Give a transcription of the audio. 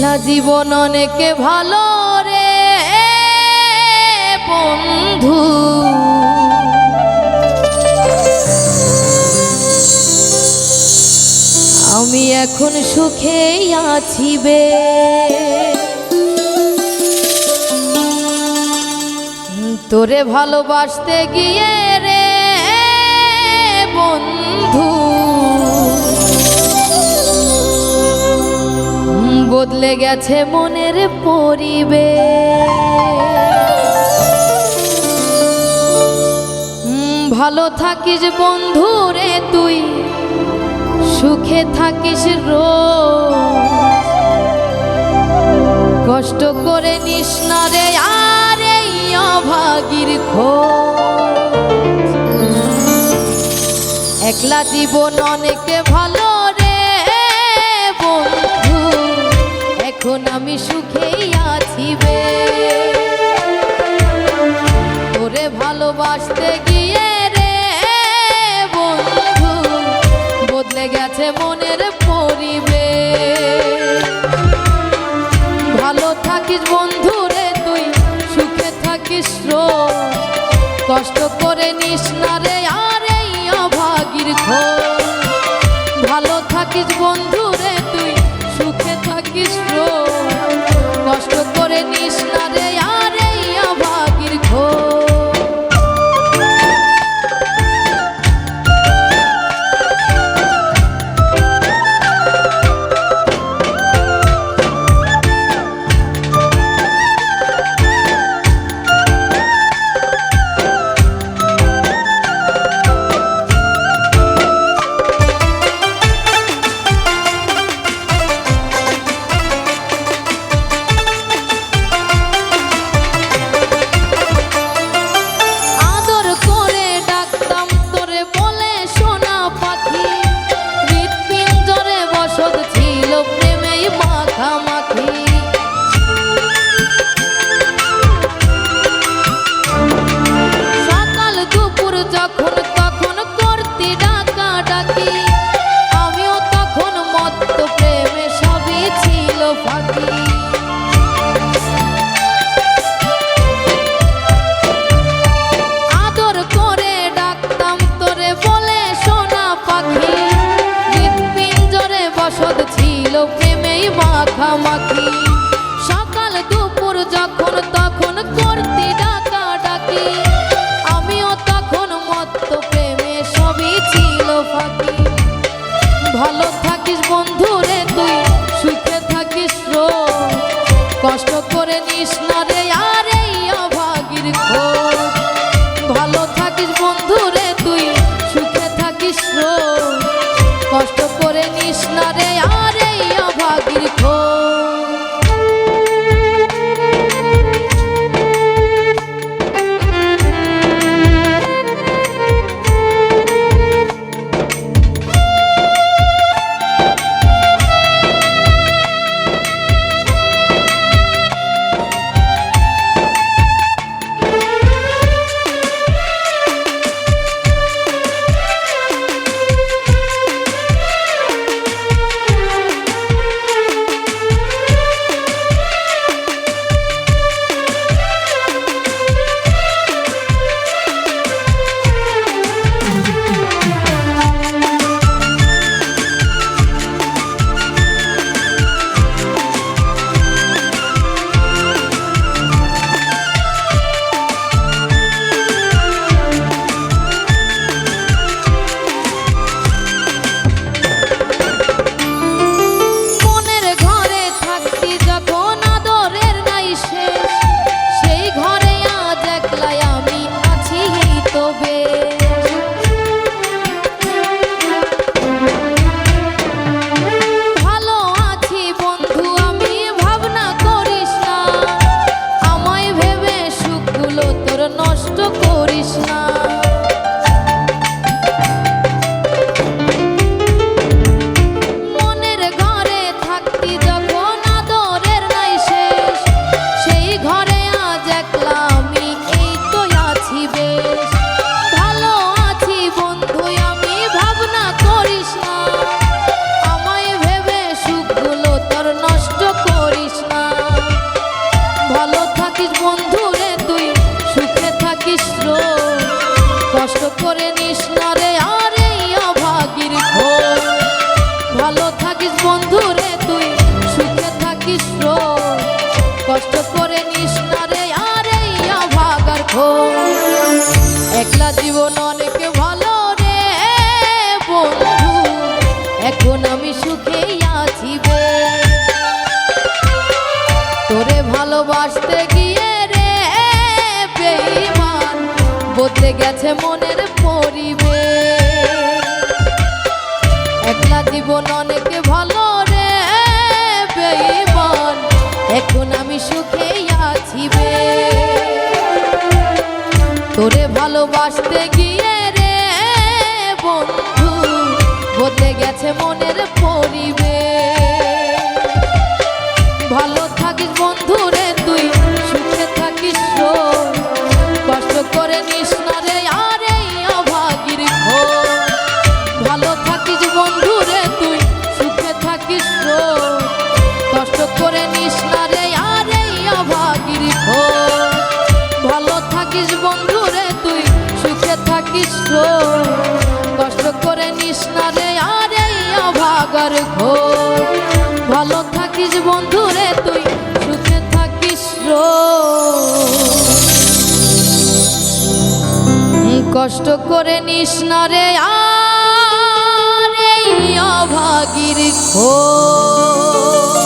একলা জীবন অনেকে ভালো রে বন্ধু। আমি এখন সুখেই আছি বে। তোরে ভালোবাসতে গিয়ে রে বন্ধু। বদলে গেছে মনের পরিবে ভালো থাকিস বন্ধু রে তুই, সুখে থাকিস রোজ। কষ্ট করে নিস না রে আর এই অভাগীর খোঁজ। একলা জীবন অনেকে ভালো এখন আমি সুখেই আছি বে। তোরে ভালোবাসতে গিয়ে রে বন্ধু বদলে গেছে মনের পরিবে মাখামাখি। সকাল, দুপুর যখন, তখন করতি ডাকা ডাকি আমিও তখন মত্ত প্রেমে সবই ছিল ফাঁকি। ভালো থাকিস বন্ধু রে তুই, সুখে থাকিস রোজ কষ্ট করে নিস না রে আর এই অভাগীর খোঁজ ভালো থাকিস বন্ধু রে তুই, সুখে থাকিস রোজ কষ্ট ভালোবাসতে গিয়ে রে বেইমান বদলে গেছে মনের পরিবেশ। একলা জীবন অনেক ভালো রে বেইমান এখন আমি সুখেই আছি বে। তোরে ভালোবাসতে গিয়ে রে, বন্ধু, বদলে গেছে মনের পরি কষ্ট করে নিস না রে আভাগির অভাগীর খোঁজ।